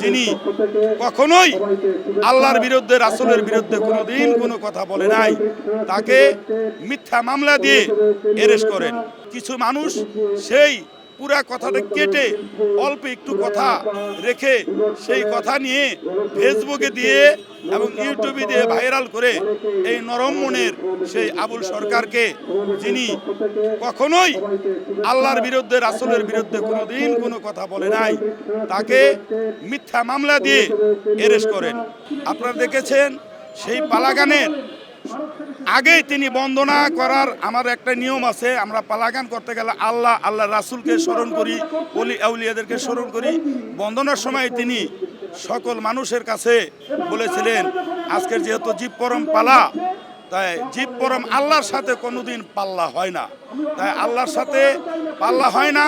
যিনি কখনোই আল্লাহর বিরুদ্ধে, রাসুলের বিরুদ্ধে কোনোদিন কোনো কথা বলে নাই, তাকে মিথ্যা মামলা দিয়ে এরেস্ট করেন। কিছু মানুষ সেই পুরা কথাটা কেটে অল্প একটু কথা রেখে সেই কথা নিয়ে ফেসবুকে দিয়ে এবং ইউটিউবে দিয়ে ভাইরাল করে এই নরম মনের সেই আবুল সরকারকে, যিনি কখনোই আল্লাহর বিরুদ্ধে, রাসূলের বিরুদ্ধে কোনোদিন কোনো কথা বলে নাই, তাকে মিথ্যা মামলা দিয়ে এরেস্ট করেন। আপনারা দেখেছেন, সেই পালাগানের আগেই তিনি বন্দনা করার আমার একটা নিয়ম আছে। আমরা পালাগান করতে গেলে আল্লাহ আল্লাহ রাসূলকে স্মরণ করি অলি আউলিয়াদেরকে স্মরণ করি। বন্দনার সময় তিনি সকল মানুষের কাছে বলেছিলেন, আজকের যেহেতু জীব পরম পালা, তাই জীব পরম আল্লাহর সাথে কোনোদিন পাল্লা হয় না। তাই আল্লাহর সাথে পাল্লা হয় না।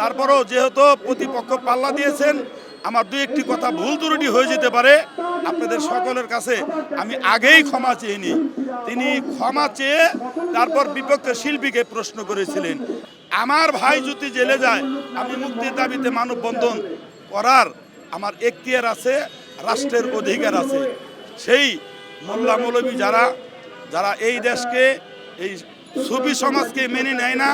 তারপরেও যেহেতু প্রতিপক্ষ পাল্লা দিয়েছেন, আমার দু একটি কথা ভুল ত্রুটি হয়ে যেতে পারে। আপনাদের সকলের কাছে আমি আগেই ক্ষমা চেয়ে নিই। তিনি ক্ষমা চেয়ে তারপর বিপক্ষে শিল্পীকে প্রশ্ন করেছিলেন, আমার ভাই যদি জেলে যায়, আমি মুক্তির দাবিতে মানববন্ধন করার আমার এখতিয়ার আছে, রাষ্ট্রের অধিকার আছে। সেই মোল্লা মৌলবী যারা যারা এই দেশকে, এই সুফি সমাজকে মেনে নেয় না,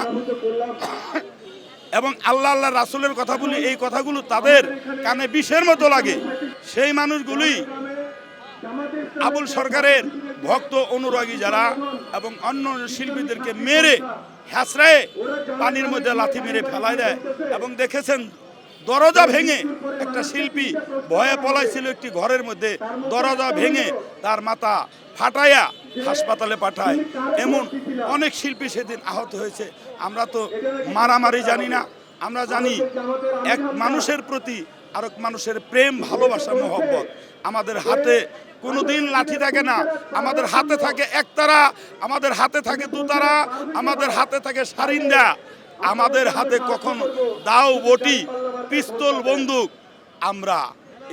এবং আল্লাহ আল্লাহ রাসুলের কথা বলি, এই কথাগুলো তাদের কানে বিষের মতো লাগে। সেই মানুষগুলি আবুল সরকারের ভক্ত অনুরাগী যারা এবং অন্য শিল্পীদেরকে মেরে হ্যাঁচড়ায় পানির মধ্যে লাথি মেরে ফেলায় দেয়। এবং দেখেছেন দরজা ভেঙে একটা শিল্পী ভয়ে পলাইছিল একটি ঘরের মধ্যে। দরজা ভেঙে তার মাথা ফাটাইয়া হাসপাতালে পাঠায়। এমন অনেক শিল্পী সেদিন আহত হয়েছে। আমরা তো মারামারি জানি না। আমরা জানি এক মানুষের প্রতি আরেক মানুষের প্রেম, ভালোবাসা, মহব্বত। আমাদের হাতে কোনোদিন লাঠি থাকে না। আমাদের হাতে থাকে একতারা, আমাদের হাতে থাকে দুতারা, আমাদের হাতে থাকে সারিন্দা। আমাদের হাতে কখন দাও বটি পিস্তল বন্দুক। আমরা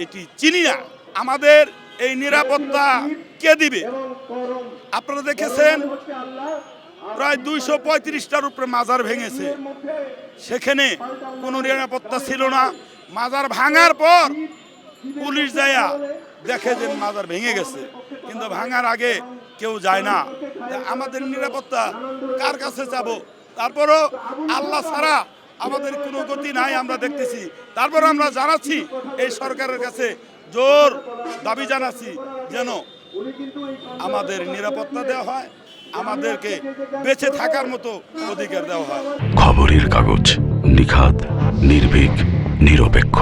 এটি চিনি না। আমাদের এই নিরাপত্তা কে দিবে? আপনারা দেখেছেন, প্রায় দুইশো পঁয়ত্রিশটার উপরে মাজার ভেঙেছে। সেখানে কোনো নিরাপত্তা ছিল না। মাজার ভাঙার পর পুলিশ যায়া দেখে যে মাজার ভেঙে গেছে। কিন্তু ভাঙার আগে কেউ যায় না। আমাদের নিরাপত্তা কার কাছে যাব? তারপরও আল্লাহ ছাড়া আমাদের কোনো গতি নাই আমরা দেখতেছি। তারপর আমরা জানাচ্ছি, এই সরকারের কাছে জোর দাবি জানাচ্ছি যেন আমাদের নিরাপত্তা দেওয়া হয়, আমাদেরকে বেঁচে থাকার মতো অধিকার দেওয়া হয়। খবরের কাগজ নিখাত নির্ভীক, নিরপেক্ষ।